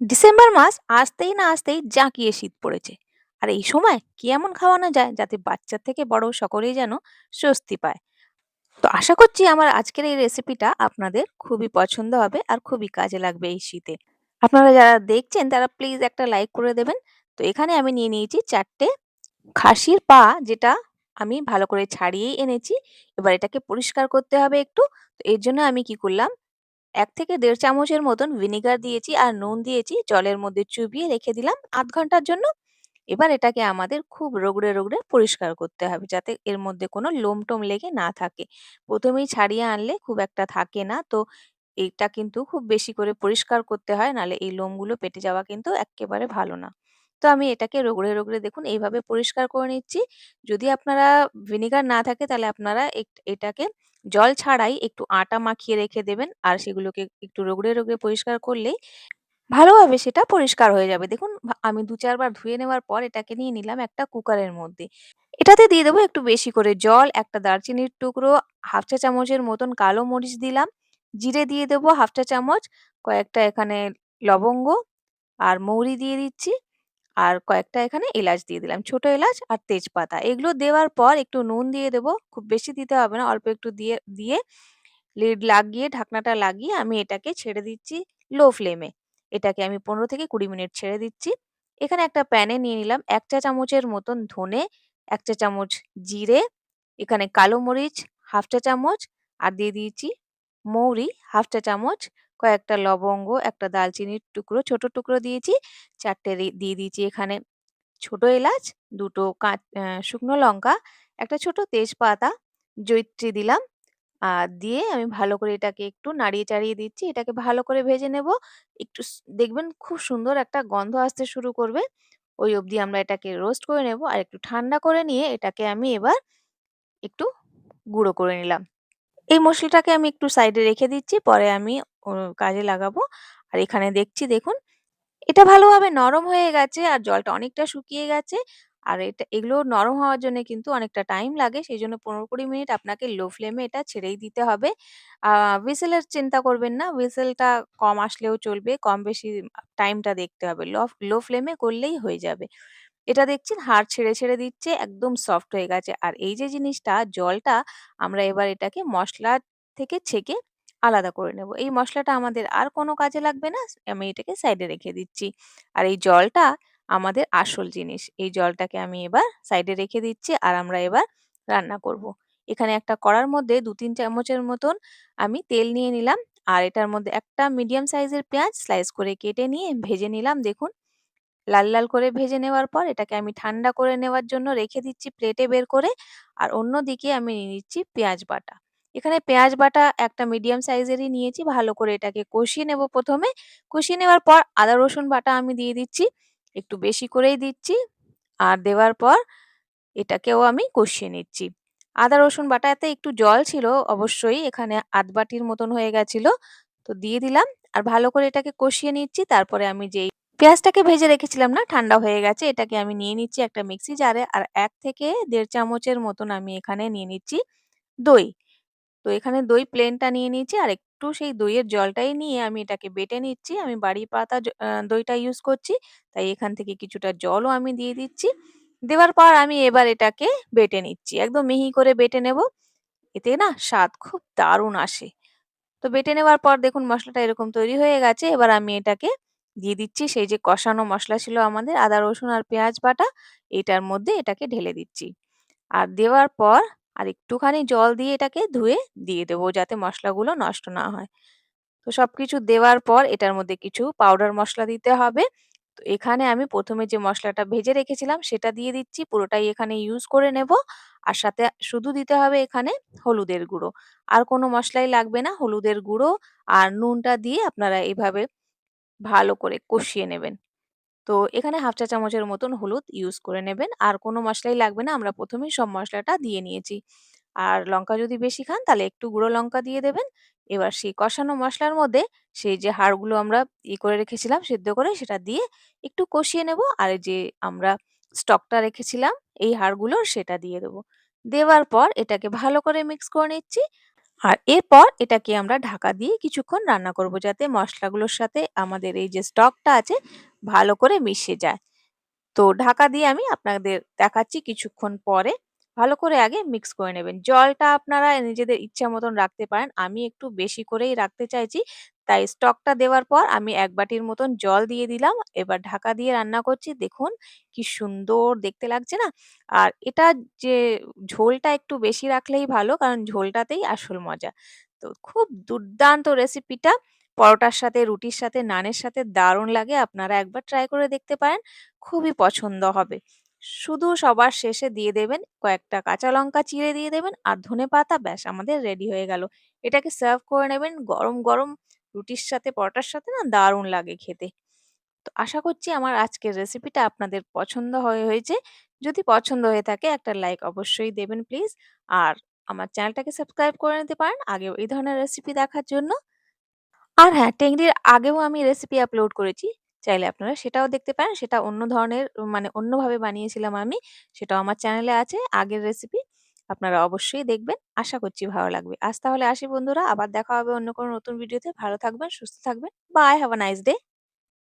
December মাস আসতেই না আসতেই জাঁকিয়ে শীত পড়েছে। আর এই সময় কি এমন খাওয়ানো যায় যাতে বাচ্চা থেকে বড় সকলেই যেন স্বস্তি পায়? তো আশা করছি আমার আজকের এই রেসিপিটা আপনাদের খুবই পছন্দ হবে আর খুবই কাজে লাগবে এই শীতে। আপনারা যারা দেখছেন তারা প্লিজ একটা লাইক করে দেবেন। তো এখানে আমি নিয়ে নিয়েছি চারটে খাসির পা যেটা আমি ভালো করে ছাড়িয়েই এনেছি। এবার এটাকে পরিষ্কার করতে হবে একটু। তো এর জন্য আমি কি করলাম ১ থেকে দেড় চামচের মতন ভিনেগার দিয়েছি আর নুন দিয়েছি জলের মধ্যে চুবিয়ে রেখে দিলাম আধ ঘণ্টার জন্য। এবার এটাকে আমাদের খুব রগড়ে, রগড়ে পরিষ্কার করতে হবে যাতে এর মধ্যে কোনো লোম-টোম লেগে না থাকে। প্রথমেই ছাড়িয়ে আনলে খুব একটা থাকে না। তো এটা কিন্তু খুব বেশি করে পরিষ্কার করতে হয় নাহলে এই লোমগুলো পেটে যাওয়া কিন্তু এক্কেবারে ভালো না। তো আমি এটাকে রগড়ে, রগড়ে দেখুন এইভাবে পরিষ্কার করে নিচ্ছি। যদি আপনারা ভিনেগার না থাকে তাহলে আপনারা এটাকে জল ছাড়াই একটু আটা মাখিয়ে রেখে দেবেন আর সেগুলোকে একটু রগড়ে, রগড়ে পরিষ্কার করলেই ভালোভাবে সেটা পরিষ্কার হয়ে যাবে। দেখুন আমি ২-৪ বার ধুয়ে নেওয়ার পর এটাকে নিয়ে নিলাম একটা কুকারের মধ্যে। এটাতে দিয়ে দেবো একটু বেশি করে জল, একটা দারচিনির টুকরো, ১/২ চা চামচের মতন কালো মরিচ দিলাম, জিরে দিয়ে দেবো ১/২ চা চামচ, কয়েকটা এখানে লবঙ্গ আর মৌরি দিয়ে দিচ্ছি। আর কয়েকটা এখানে এলাচ দিয়ে দিলাম। ছোট এলাচ আর তেজপাতা। এগুলো দেওয়ার পর একটু নুন দিয়ে দেবো। খুব বেশি দিতে হবে না। অল্প একটু দিয়ে দিয়ে লিড লাগিয়ে ঢাকনাটা লাগিয়ে আমি এটাকে ছেড়ে দিচ্ছি লো ফ্লেমে। এটাকে আমি ১৫ থেকে ২০ মিনিট ছেড়ে দিচ্ছি। এখানে একটা প্যানে নিয়ে নিলাম ১ চা চামচের মতন ধনে, ১ চা চামচ জিরে, এখানে কালো মরিচ ১/২ চা চামচ আর দিয়ে দিয়েছি মৌরি ১/২ চা চামচ, কয়েকটা লবঙ্গ, একটা দালচিনির টুকরো, ছোট টুকরো দিয়েছি। ৪ টে রে দিয়ে দিয়েছি এখানে ছোট এলাচ, ২ টো কা অ্যা শুকনো লঙ্কা, একটা ছোট তেজপাতা, জয়িত্রী দিলাম। আর দিয়ে আমি ভালো করে এটাকে একটু নাড়িয়ে চাড়িয়ে দিচ্ছি। এটাকে ভালো করে ভেজে নেব। একটু দেখবেন খুব সুন্দর একটা গন্ধ আসতে শুরু করবে। ওই অবধি আমরা এটাকে রোস্ট করে নেব। আর একটু ঠান্ডা করে নিয়ে এটাকে আমি এবার একটু গুঁড়ো করে নিলাম। এই মশলাটাকে আমি একটু সাইডে রেখে দিচ্ছি। পরে আমি ও কাজে লাগাবো। আর এখানে দেখছি, দেখুন, এটা ভালোভাবে নরম হয়ে গেছে, আর জলটা অনেকটা শুকিয়ে গেছে। আর এটা এগুলো নরম হওয়ার জন্যে কিন্তু অনেকটা টাইম লাগে। সেইজন্য ১৫-২০ মিনিট আপনাকে লো ফ্লেমে এটা ছেড়েই দিতে হবে। আ হুইসেলের চিন্তা করবেন না। হুইসেলটা কম আসলেও চলবে। কম বেশি আ টাইমটা দেখতে হবে। লফ লো ফ্লেমে করলেই হয়ে যাবে। এটা দেখছেন হাড় ছেড়ে, ছেড়ে দিচ্ছে একদম সফট হয়ে গেছে। আর এই যে জিনিসটা জলটা আমরা এবার এটাকে মসলা থেকে ছেঁকে আলাদা করে নেব। এই মসলাটা আমাদের আর কোনো কাজে লাগবে না। আমি এটাকে সাইডে রেখে দিচ্ছি। আর এই জলটা আমাদের আসল জিনিস। এই জলটাকে আমি এবার সাইডে রেখে দিচ্ছি আর আমরা এবার রান্না করব। এখানে একটা কড়ার মধ্যে ২-৩ চামচের মতন আমি তেল নিয়ে নিলাম। আর এটার মধ্যে একটা মিডিয়াম সাইজের পেঁয়াজ স্লাইস করে কেটে নিয়ে ভেজে নিলাম দেখুন। লাল, লাল করে ভেজে নেওয়ার পর এটাকে আমি ঠান্ডা করে নেওয়ার জন্য রেখে দিচ্ছি প্লেটে বের করে। আর অন্য দিকে আমি নিয়ে নিচ্ছি পেঁয়াজ বাটা। এখানে পেঁয়াজ বাটা একটা মিডিয়াম সাইজেরই নিয়েছি। ভালো করে এটাকে কষিয়ে নেব প্রথমে কষিয়ে নেওয়ার পর আদা রসুন বাটা আমি দিয়ে দিচ্ছি। একটু বেশি করেই দিচ্ছি। আর দেওয়ার পর এটাকেও আমি কষিয়ে নিচ্ছি। আদা, রসুন বাটাতে একটু জল ছিল অবশ্যই। এখানে আধ বাটির মতন হয়ে গেছিল। তো দিয়ে দিলাম। আর ভালো করে এটাকে কষিয়ে নিচ্ছি। তারপরে আমি যেই পেঁয়াজটাকে ভেজে রেখেছিলাম না, ঠান্ডা হয়ে গেছে। এটাকে আমি নিয়ে নিচ্ছি একটা মিক্সি জারে। আর এক থেকে দেড় চামচের মতন আমি এখানে নিয়ে নিচ্ছি দই। তো এখানে দই প্লেনটা নিয়ে নিয়েছি আর একটু সেই দইয়ের জলটাই নিয়ে আমি এটাকে বেটে নিচ্ছি। আমি বাড়ি পাতা দইটা ইউজ করছি। তাই এখান থেকে কিছুটা জলও আমি দিয়ে দিচ্ছি। দেওয়ার পর আমি এবার এটাকে বেটে নিচ্ছি। একদম মিহি করে বেটে নেব। এতে না স্বাদ খুব দারুণ আসে। তো বেটে নেওয়ার পর দেখুন মশলাটা এরকম তৈরি হয়ে গেছে। এবার আমি এটাকে দিয়ে দিচ্ছি সেই যে কষানো মশলা ছিল আমাদের আদা, রসুন আর পেঁয়াজ বাটা এটার মধ্যে এটাকে ঢেলে দিচ্ছি। আর দেওয়ার পর আর একটুখানি জল দিয়ে এটাকে ধুয়ে দিয়ে দেবো যাতে মশলাগুলো নষ্ট না হয়। তো সব কিছু দেওয়ার পর এটার মধ্যে কিছু পাউডার মশলা দিতে হবে। তো এখানে আমি প্রথমে যে মশলাটা ভেজে রেখেছিলাম সেটা দিয়ে দিচ্ছি। পুরোটাই এখানে ইউজ করে নেব। আর সাথে শুধু দিতে হবে এখানে হলুদের গুঁড়ো। আর কোনো মশলাই লাগবে না। হলুদের গুঁড়ো আর নুনটা দিয়ে আপনারা এভাবে ভালো করে কষিয়ে নেবেন। তো এখানে ১/২ চা চামচের মতন হলুদ ইউজ করে নেবেন। আর কোনো মশলাই লাগবে না। আমরা ১ম এই সব মশলাটা দিয়ে নিয়েছি। আর লঙ্কা যদি বেশি খান, তাহলে একটু গুঁড়ো লঙ্কা দিয়ে দেবেন। এবার সেই কষানো মশলার মধ্যে সেই যে হাড়গুলো আমরা ই করে রেখেছিলাম, সেদ্ধ করে সেটা দিয়ে একটু কষিয়ে নেব। আর যে আমরা স্টকটা রেখেছিলাম, এই হাড়গুলোর সেটা দিয়ে দেবো। দেওয়ার পর এটাকে ভালো করে মিক্স করে নিচ্ছি। আর এরপর এটাকে আমরা ঢাকা দিয়ে কিছুক্ষণ রান্না করব যাতে মশলাগুলোর সাথে আমাদের এই যে স্টকটা আছে ভালো করে মিশে যায়। তো ঢাকা দিয়ে আমি আপনাদের দেখাচ্ছি কিছুক্ষণ পরে ভালো করে আগে মিক্স করে নেবেন। জলটা আপনারা নিজেদের ইচ্ছা মতন রাখতে পারেন। আমি একটু বেশি করেই রাখতে চাইছি। তাই স্টকটা দেওয়ার পর আমি এক বাটির মতন জল দিয়ে দিলাম। এবার ঢাকা দিয়ে রান্না করছি। দেখুন কি সুন্দর দেখতে লাগছে না? আর এটা যে ঝোলটা একটু বেশি রাখলেই ভালো, কারণ ঝোলটাতেই আসল মজা। তো খুব দুর্দান্ত রেসিপিটা পরোটার সাথে, রুটির সাথে, নানের সাথে দারুণ লাগে। আপনারা একবার ট্রাই করে দেখতে পারেন। খুবই পছন্দ হবে। শুধু সবার শেষে দিয়ে দেবেন কয়েকটা কাঁচা লঙ্কা চিড়ে দিয়ে দেবেন আর ধনেপাতা ব্যাস আমাদের রেডি হয়ে গেল। এটাকে সার্ভ করে নেবেন গরম গরম রুটির সাথে পরোটার সাথে না দারুণ লাগে খেতে। তো আশা করছি আমার আজকের রেসিপিটা আপনাদের পছন্দ হয়ে হয়েছে। যদি পছন্দ হয়ে থাকে একটা লাইক অবশ্যই দেবেন প্লিজ আর আমার চ্যানেলটাকে সাবস্ক্রাইব করে নিতে পারেন। আগেও এই ধরনের রেসিপি দেখার জন্য। আর হ্যাঁ, টেংরির আগেও আমি রেসিপি আপলোড করেছি। চাইলে আপনারা সেটাও দেখতে পারেন। সেটা অন্য ধরনের মানে অন্যভাবে বানিয়েছিলাম আমি। সেটাও আমার চ্যানেলে আছে আগের রেসিপি। আপনারা অবশ্যই দেখবেন। আশা করছি ভালো লাগবে। আজ তাহলে আসি বন্ধুরা। আবার দেখা হবে অন্য কোনো নতুন ভিডিওতে। ভালো থাকবেন, সুস্থ থাকবেন। Bye, have a nice day.